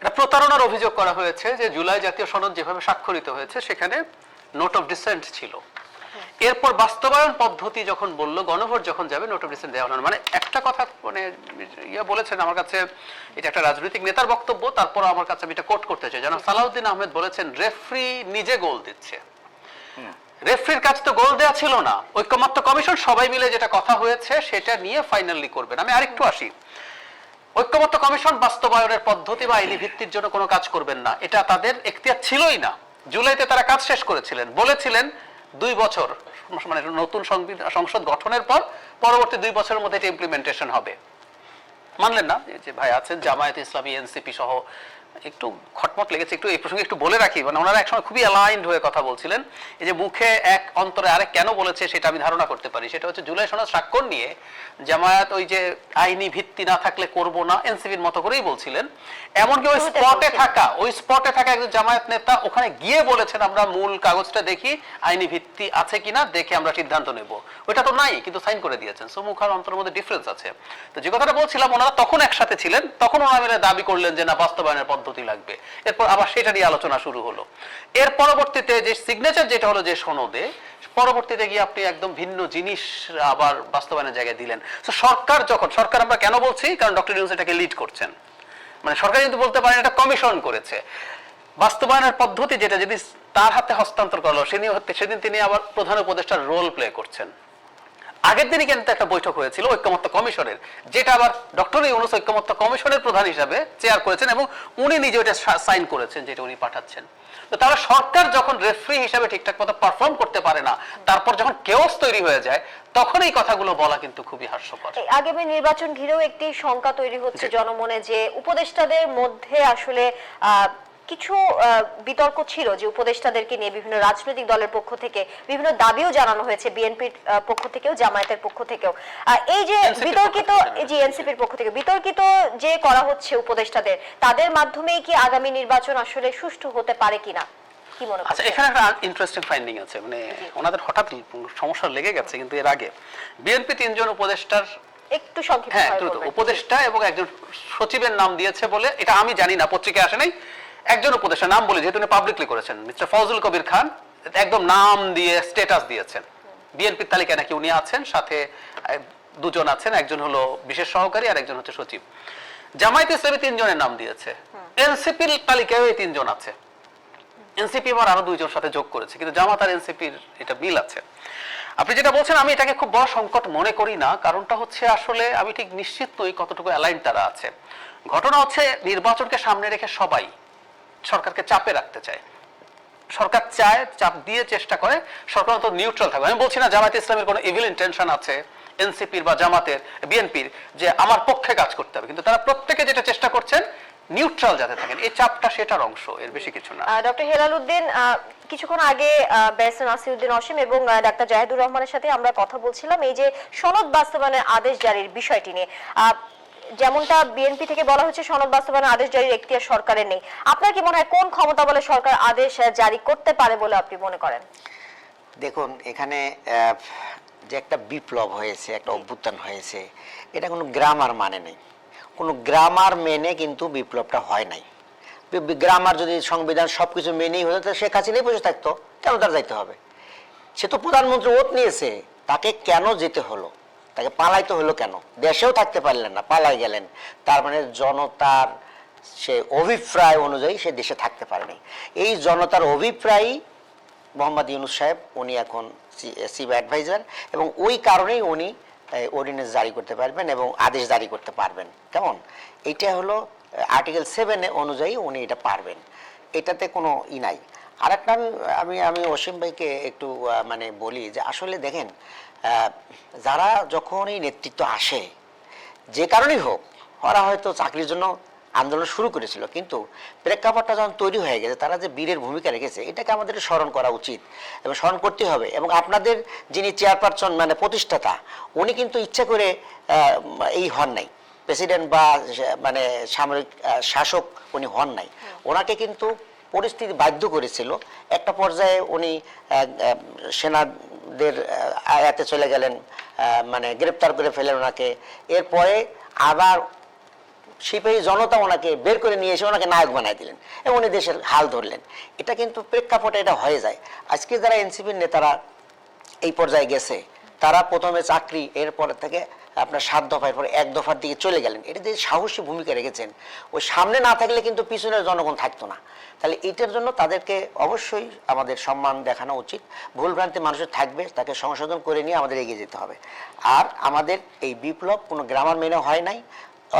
একটা প্রতারণার অভিযোগ করা হয়েছে যে জুলাই জাতীয় সনদ যেভাবে স্বাক্ষরিত হয়েছে সেখানে নোট অফ ডিসেন্ট ছিল। এরপর বাস্তবায়ন পদ্ধতি যখন বলল গণভোট যখন যাবে নোট অফ ডিসেন্ট দেওয়া হলো মানে একটা কথা মানে ইয়ে বলেছেন আমার কাছে এটা একটা রাজনৈতিক নেতার বক্তব্য তারপর আমার কাছে আমি এটা কোট করতে চাই। যেন সালাউদ্দিন আহমেদ বলেছেন রেফরি নিজে গোল দিচ্ছে। রেফরির কাছে তো গোল দেওয়া ছিল না। ঐক্যমত্য কমিশন সবাই মিলে যেটা কথা হয়েছে সেটা নিয়ে ফাইনালি করবেন। আমি আরেকটু আসি। ঐক্যমত্য কমিশন বাস্তবায়নের পদ্ধতি বা আইনি ভিত্তির জন্য কোনো কাজ করবেন না। এটা তাদের এখতিয়ার ছিলই না। জুলাইতে তারা কাজ শেষ করেছিলেন। বলেছিলেন দুই বছর মানে নতুন সংসদ গঠনের পর পরবর্তী দুই বছরের মধ্যে এটা ইমপ্লিমেন্টেশন হবে। মানলেন না? যে ভাই আছেন, জামায়াত ইসলামী, এনসিপি সহ একটু খটমট লেগেছে একটু এই প্রসঙ্গে একটু বলে রাখি মানে ওনারা একসময় খুবই অ্যালাইন্ড হয়ে কথা বলছিলেন এই যে মুখে এক অন্তরে আরেক কেন বলেছে সেটা আমি ধারণা করতে পারি সেটা হচ্ছে জুলাই সনদ স্বাক্ষর নিয়ে জামায়াত ওই যে আইনি ভিত্তি না থাকলে করব না এনসিপির মতো করেই বলছিলেন এমনকি ওই স্পটে থাকা ওই স্পটে থাকা একজন জামায়াত নেতা ওখানে গিয়ে বলেছেন আমরা মূল কাগজটা দেখি আইনি ভিত্তি আছে কিনা দেখে আমরা সিদ্ধান্ত নেব। ওইটা তো নাই কিন্তু সাইন করে দিয়েছেন সো মুখ আর অন্তরের মধ্যে ডিফারেন্স আছে। তো যে কথাটা বলছিলাম ওনারা তখন একসাথে ছিলেন তখন ওনারা মিলে দাবি করলেন যে না বাস্তবায়নের পদ্ধতি লাগবে। এরপর আবার সেটা নিয়ে আলোচনা শুরু হলো। এর পরবর্তীতে যে সিগনেচার যেটা হলো যে সনদে, পরবর্তীতে গিয়ে আপনি একদম ভিন্ন জিনিস আবার বাস্তবায়নের জায়গায় দিলেন। তো সরকার যখন, সরকার আমরা কেন বলছি? কারণ ডক্টর ইউনুস এটাকে লিড করছেন। মানে সরকার কিন্তু বলতে পারেন এটা কমিশন করেছে। বাস্তবায়নের পদ্ধতি যেটা যদি তার হাতে হস্তান্তর করল, সেদিন সেদিন তিনি আবার প্রধান উপদেষ্টার রোল প্লে করছেন। আগের দিনই কিন্তু একটা বৈঠক হয়েছিল ঐক্যমত্য কমিশনের যেটা আবার ডক্টর ইউনুস ঐক্যমত্য কমিশনের প্রধান হিসাবে চেয়ার করেছেন এবং উনি নিজে ওটা সাইন করেছেন যেটা উনি পাঠাচ্ছেন। তো তাহলে সরকার যখন রেফারি হিসাবে ঠিকঠাক মতো পারফর্ম করতে পারে না তারপর যখন কেওস তৈরি হয়ে যায় তখন এই কথাগুলো বলা কিন্তু খুবই হাস্যকর। আগামী নির্বাচন ঘিরেও একটি শঙ্কা তৈরি হচ্ছে জনমনে যে উপদেষ্টাদের মধ্যে আসলে আহ, কিছু বিতর্ক ছিল যে উপদেষ্টাদেরকে নিয়ে বিভিন্ন রাজনৈতিক দলের পক্ষ থেকে বিভিন্ন দাবিও জানানো হয়েছে বিএনপির পক্ষ থেকেও জামায়াতের পক্ষ থেকেও। এই যে বিতর্কিত জি এনসিপির পক্ষ থেকে বিতর্কিত যে করা হচ্ছে উপদেষ্টাদের তাদের মাধ্যমেই কি আগামী নির্বাচন আসলে সুষ্ঠু হতে পারে কিনা? আচ্ছা এখানে একটা ইন্টারেস্টিং ফাইন্ডিং আছে। মানে ওনাদের হঠাৎ সমস্যা লেগে গেছে কিন্তু এর আগে। বিএনপি তিনজন উপদেষ্টার একটু সংক্ষিপ্ত হ্যাঁ উপদেষ্টা এবং একজন সচিবের নাম দিয়েছে বলে এটা আমি জানি না পত্রিকায় আসে নাই। একজন উপদেষ্টা, নাম বলে, যেহেতু উনি পাবলিকলি করেছেন। মিস্টার ফজল কবির খান একদম নাম দিয়ে স্ট্যাটাস দিয়েছেন। বিএনপির তালিকায় নাকি উনি আছেন, সাথে দুজন আছেন, একজন হলো বিশেষ সহকারী আর একজন হচ্ছে সচিব। জামায়াত ইসলামী তিনজনের নাম দিয়েছে। এনসিপির তালিকায় এই তিনজন আছে। এনসিপি আবার আরও দুইজন সাথে যোগ করেছে, কিন্তু জামাত আর এনসিপির এটা মিল আছে। আপনি যেটা বলছেন, আমি এটাকে খুব বড় সংকট মনে করি না, কারণটা হচ্ছে আসলে আমি ঠিক নিশ্চিত নই কতটুকু অ্যালাইন তারা আছে। ঘটনা হচ্ছে, নির্বাচনকে সামনে রেখে সবাই সরকারকে চাপে রাখতে চায়। সরকার চায়, চাপ দিয়ে চেষ্টা করে, সরকার তো নিউট্রাল থাকবে আমি বলছি না জামাত ইসলামের কোনো ইভিল ইন্টেনশন আছে এনসিপির বা জামাতের বিএনপির যে আমার পক্ষে কাজ করতে হবে। কিন্তু তারা প্রত্যেকে যেটা চেষ্টা করছেন নিউট্রাল যাতে থাকেন। এই চাপটা সেটার অংশ, এর বেশি কিছু না। ডক্টর হেলাল কিছুক্ষণ আগে ব্যারিস্টার নাসিরউদ্দিন অসীম এবং ডাক্তার জাহেদুর রহমানের সাথে আমরা কথা বলছিলাম। এই যে সনদ বাস্তবায়নের আদেশ জারির বিষয়টি নিয়ে। যেমনটা বিএনপি থেকে বলা হচ্ছে সনদ বাস্তবায়নের আদেশ জারির এখতিয়ার সরকারের নেই। আপনার কি মনে হয় কোন ক্ষমতা বলে সরকার আদেশ জারি করতে পারে বলে আপনি মনে করেন? দেখুন, এখানে যে একটা বিপ্লব হয়েছে, একটা অভ্যুত্থান হয়েছে, এটা কোনো গ্রামার মানে নেই। কোনো গ্রামার মেনে কিন্তু বিপ্লবটা হয় নাই। গ্রামার যদি সংবিধান সব কিছু মেনেই হতো, তাহলে শেখ হাসিনাই বসে থাকতো, কেন তার যাইতে হবে? সে তো প্রধানমন্ত্রী ওত নিয়েছে, তাকে কেন যেতে হলো? তাকে পালাইতে হলো কেন? দেশেও থাকতে পারলেন না, পালাই গেলেন। তার মানে জনতার সে অভিপ্রায় অনুযায়ী সে দেশে থাকতে পারেনি। এই জনতার অভিপ্রায়ই মোহাম্মদ ইউনুস সাহেব, উনি এখন চিফ অ্যাডভাইজার এবং ওই কারণেই উনি অর্ডিনেন্স জারি করতে পারবেন এবং আদেশ জারি করতে পারবেন। কেমন? এটা হলো আর্টিকেল সেভেন অনুযায়ী উনি এটা পারবেন। এটাতে কোনো ই নাই। আর একটা আমি আমি আমি অসীম ভাইকে একটু মানে বলি যে আসলে দেখেন যারা যখনই নেতৃত্ব আসে যে কারণেই হোক ওরা হয়তো চাকরির জন্য আন্দোলন শুরু করেছিল কিন্তু প্রেক্ষাপটটা যখন তৈরি হয়ে গেছে তারা যে বীরের ভূমিকা রেখেছে এটাকে আমাদের স্মরণ করা উচিত এবং স্মরণ করতে হবে এবং আপনাদের যিনি চেয়ারপারসন মানে প্রতিষ্ঠাতা উনি কিন্তু ইচ্ছা করে এই হন নাই। প্রেসিডেন্ট বা মানে সামরিক শাসক উনি হন নাই। ওনাকে কিন্তু পরিস্থিতি বাধ্য করেছিল। একটা পর্যায়ে উনি সেনাদের আয়াতে চলে গেলেন মানে গ্রেপ্তার করে ফেলেন ওনাকে। এরপরে আবার সিপাহী জনতা ওনাকে বের করে নিয়ে এসে ওনাকে নায়ক বানাই দিলেন এবং উনি দেশের হাল ধরলেন। এটা কিন্তু প্রেক্ষাপটে এটা হয়ে যায়। আজকে যারা এনসিপির নেতারা এই পর্যায়ে গেছে, তারা প্রথমে চাকরি, এরপরে থেকে আপনার সাত দফার পরে এক দফার দিকে চলে গেলেন। এটা যে সাহসী ভূমিকা রেখেছেন, ওই সামনে না থাকলে কিন্তু পিছনের জনগণ থাকতো না। তাহলে এটার জন্য তাদেরকে অবশ্যই আমাদের সম্মান দেখানো উচিত। ভুলভ্রান্তি মানুষের থাকবে, তাকে সংশোধন করে নিয়ে আমাদের এগিয়ে যেতে হবে। আর আমাদের এই বিপ্লব কোনো গ্রামার মেনে হয় নাই।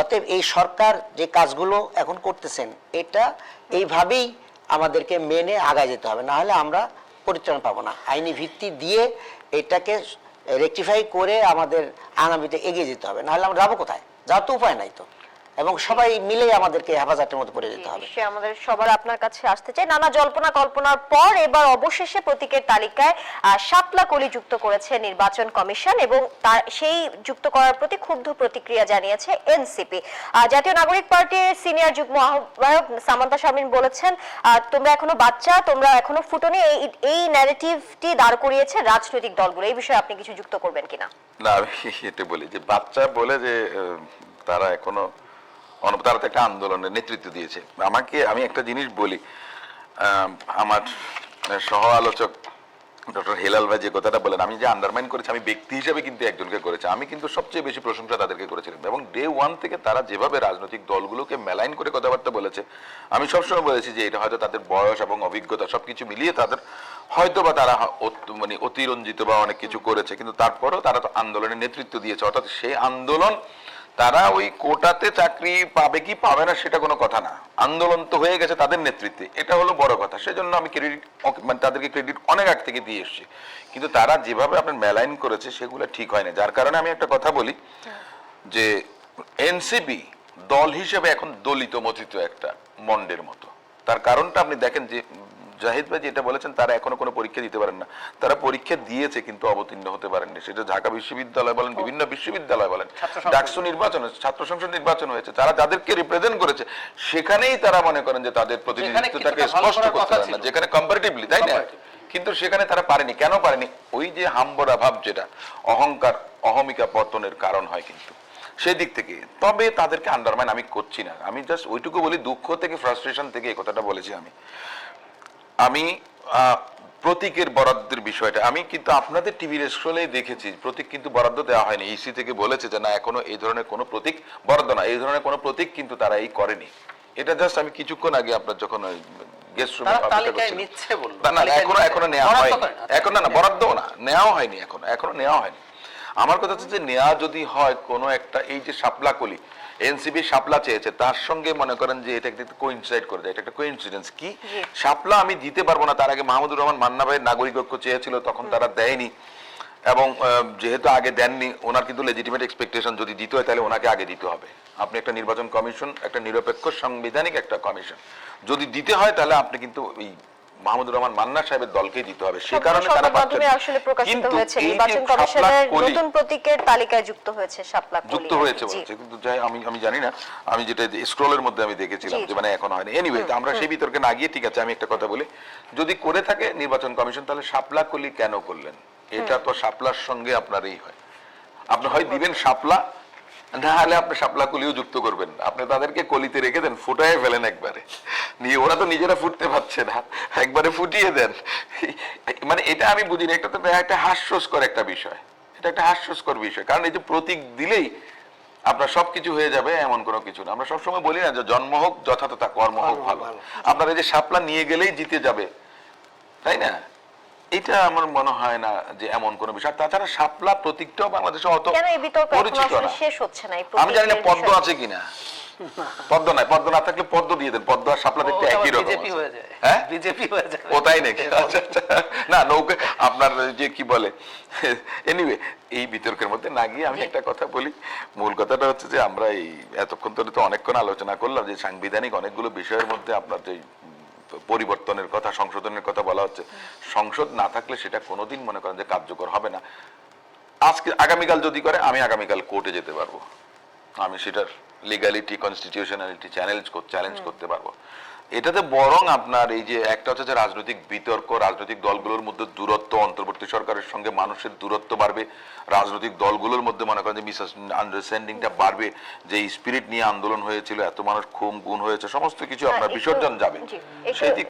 অতএব এই সরকার যে কাজগুলো এখন করতেছেন, এটা এইভাবেই আমাদেরকে মেনে আগায় যেতে হবে। না হলে আমরা পরিত্রাণ পাবো না। আইনি ভিত্তি দিয়ে এটাকে রেকটিফাই করে আমাদের আগামীতে এগিয়ে যেতে হবে। নাহলে আমরা যাব কোথায়? যাওয়ার তো উপায় নাই তো। এবং সবাই মিলে আমাদেরকে হেফাজতের মতো পড়ে যেতে হবে। নিশ্চয়ই আমাদের সবার আপনার কাছে আসতে চাই। নানা জল্পনা কল্পনার পর এবার অবশেষে প্রতীকের তালিকায় শাপলা কলি যুক্ত করেছে নির্বাচন কমিশন এবং তার সেই যুক্ত করার প্রতি ক্ষুব্ধ প্রতিক্রিয়া জানিয়েছে এনসিপি। জাতীয় নাগরিক পার্টির সিনিয়র যুগ্ম আহ্বায়ক সামান্তা শামিন বলেছেন তোমরা এখনও বাচ্চা তোমরা এখনও ফুটনি এই এই ন্যারেটিভটি দাঁড় করিয়েছে রাজনৈতিক দলগুলো। এই বিষয়ে আপনি কিছু যুক্ত করবেন কিনা? না আমি এটা বলি যে বাচ্চা বলে যে তারা এখনও তারা তো একটা আন্দোলনের নেতৃত্ব দিয়েছে। আমাকে, আমি একটা জিনিস বলি আমার সহ আলোচক ডক্টর হেলাল ভাই যে কথাটা বলেন, আমি যে আন্ডারমাইন করেছি, আমি ব্যক্তি হিসেবে কিন্তু একজনকে করেছি। আমি কিন্তু সবচেয়ে বেশি প্রশংসা তাদেরকে করেছিলাম। এবং ডে ওয়ান থেকে তারা যেভাবে রাজনৈতিক দলগুলোকে মেলাইন করে কথাবার্তা বলেছে, আমি সবসময় বলেছি যে এটা হয়তো তাদের বয়স এবং অভিজ্ঞতা সবকিছু মিলিয়ে তাদের হয়তো বা তারা মানে অতিরঞ্জিত বা অনেক কিছু করেছে। কিন্তু তারপরেও তারা তো আন্দোলনের নেতৃত্ব দিয়েছে। অর্থাৎ সেই আন্দোলন তারা ওই কোটাতে চাকরি পাবে কি পাবে না সেটা কোনো কথা না। আন্দোলন তো হয়ে গেছে তাদের নেতৃত্বে। এটা হলো বড় কথা। সেজন্য আমি ক্রেডিট মানে তাদেরকে ক্রেডিট অনেক আগ থেকে দিয়ে এসেছি। কিন্তু তারা যেভাবে আপনার মেলাইন করেছে সেগুলো ঠিক হয় না যার কারণে আমি একটা কথা বলি যে এনসিপি দল হিসেবে এখন দলিত মথিত একটা মন্ডের মতো। তার কারণটা আপনি দেখেন যে জাহিদ ভাই যেটা বলেছেন তারা এখনও কোনো পরীক্ষা দিতে পারেন না। তারা পরীক্ষা দিয়েছে কিন্তু অবতীর্ণ হতে পারেননি। সেটা ঢাকা বিশ্ববিদ্যালয় বলেন বিভিন্ন বিশ্ববিদ্যালয় বলেন। ডাকসু নির্বাচন ছাত্র সংসদ নির্বাচন হয়েছে। তারা যাদেরকে রিপ্রেজেন্ট করেছে। সেখানেই তারা মনে করেন যে তাদের প্রতিনিধিত্বটাকে স্পষ্ট করতে পারেন না। যেখানে কম্পারেটিভলি তাই না? কিন্তু সেখানে তারা পারেনি। কেন পারেনি? ওই যে হাম্বরা ভাব যেটা অহংকার অহমিকা পতনের কারণ হয় কিন্তু। সেই দিক থেকে। তবে তাদেরকে আন্ডারমাইন আমি করছি না। আমি জাস্ট ওইটুকু বলি দুঃখ থেকে ফ্রাস্ট্রেশন থেকে এই কথাটা বলেছি আমি। আমি প্রতীকের বরাদ্দের বিষয়টা আমি কিন্তু আপনাদের টিভির স্ক্রলেই দেখেছি প্রতীক কিন্তু বরাদ্দ দেওয়া হয়নি। ইসি থেকে বলেছে যে না এখনও এই ধরনের কোনো প্রতীক বরাদ্দ না। এই ধরনের কোনো প্রতীক কিন্তু তারা এই করেনি। এটা জাস্ট আমি কিছুক্ষণ আগে আপনার যখন গেস্ট রুমে। না এখনও এখনও নেওয়া হয়নি। এখন না না বরাদ্দ না নেওয়া হয়নি এখনও এখনও নেওয়া হয়নি। আমার কথা হচ্ছে যে নেওয়া যদি হয় কোনো একটা এই যে শাপলা কলি এনসিবি শাপলা চেয়েছে তার সঙ্গে মনে করেন যে এটা একটা কোইনসাইড করে দেয় এটা একটা কোইন্সিডেন্স কি? শাপলা আমি দিতে পারব না তার আগে মাহমুদুর রহমান মান্না ভাইয়ের নাগরিকত্ব চেয়েছিল তখন তারা দেয়নি। এবং যেহেতু আগে দেননি ওনার কিন্তু লেজিটিমেট এক্সপেকটেশন যদি দিতে হয় তাহলে ওনাকে আগে দিতে হবে। আপনি একটা নির্বাচন কমিশন একটা নিরপেক্ষ সাংবিধানিক একটা কমিশন। যদি দিতে হয় তাহলে আপনি কিন্তু এই মাহমুদুর রহমান মান্না সাহেবের দলকেই দিতে হবে। সে কারণে তারা মাধ্যমে আসলে প্রকাশিত হয়েছে নির্বাচন কমিশনের নতুন প্রতীকের তালিকায় যুক্ত হয়েছে শাপলা কলি যুক্ত হয়েছে বলছে। কিন্তু যাই আমি আমি জানি না। আমি যেটা স্ক্রলের মধ্যে আমি দেখেছিলাম যে মানে এখন হয়নি। এনিওয়ে আমরা সেই বিতর্কে না গিয়ে ঠিক আছে আমি একটা কথা বলি। যদি করে থাকে নির্বাচন কমিশন তাহলে শাপলা কলি কেন করলেন? এটা তো শাপলার সঙ্গে আপনারই হয়। আপনি হয় দিবেন শাপলা না হলে আপনি শাপলা কলিও যুক্ত করবেন আপনি তাদেরকে কলিতে রেখে দেন ফুটায় ফেলেন একবারে। নিয়ে ওরা তো নিজেরা ফুটতে পারছে না। একবারে ফুটিয়ে দেন। মানে এটা আমি বুঝি না এটা তো একটা হাস্যস্কর একটা বিষয়। এটা একটা হাস্যস্কর বিষয়। কারণ এই যে প্রতীক দিলেই আপনার সবকিছু হয়ে যাবে এমন কোনো কিছু না। আমরা সবসময় বলি না যে জন্ম হোক যথাযথ কর্ম হোক ভালো। আপনার এই যে শাপলা নিয়ে গেলেই জিতে যাবে তাই না? এটা আমার মনে হয় না যে এমন কোনো বিষয়। তাছাড়া শাপলা প্রতীকটাও বাংলাদেশে অত পরিচিত না। শেষ হচ্ছে না এই আমি জানি না পদ্ম আছে কিনা। পদ্ম নাই পদ্ম না থাকলে পদ্ম দিয়ে দেন। পদ্ম আর শাপলা দেখতে একই রকম বিজেপি। হয়ে যায়। বিজেপি যায়। ও তাই নাকি? আচ্ছা, আচ্ছা। না নৌকা আপনার যে কি বলে? এনিওয়ে এই বিতর্কের মধ্যে না গিয়ে আমি একটা কথা বলি। মূল কথাটা হচ্ছে যে আমরা এই এতক্ষণ ধরে তো অনেকক্ষণ আলোচনা করলাম যে সাংবিধানিক অনেকগুলো বিষয়ের মধ্যে আপনার যে পরিবর্তনের কথা সংশোধনের কথা বলা হচ্ছে। সংসদ না থাকলে সেটা কোনোদিন মনে করেন যে কার্যকর হবে না। আজকে আগামীকাল যদি করে আমি আগামীকাল কোর্টে যেতে পারব। আমি সেটার লিগালিটি কনস্টিটিউশনালিটি চ্যালেঞ্জ চ্যালেঞ্জ করতে পারব। এটাতে বরং আপনার এই যে একটা হচ্ছে যে রাজনৈতিক বিতর্ক রাজনৈতিক দলগুলোর মধ্যে দূরত্ব অন্তর্বর্তী সরকারের সঙ্গে মানুষের দূরত্ব বাড়বে রাজনৈতিক দলগুলোর মধ্যে মনে করেন যে মিস আন্ডারস্ট্যান্ডিংটা বাড়বে যে স্পিরিট নিয়ে আন্দোলন হয়েছিল এত মানুষ খুন গুণ হয়েছে সমস্ত কিছু আপনার বিসর্জন যাবে। সেই দিক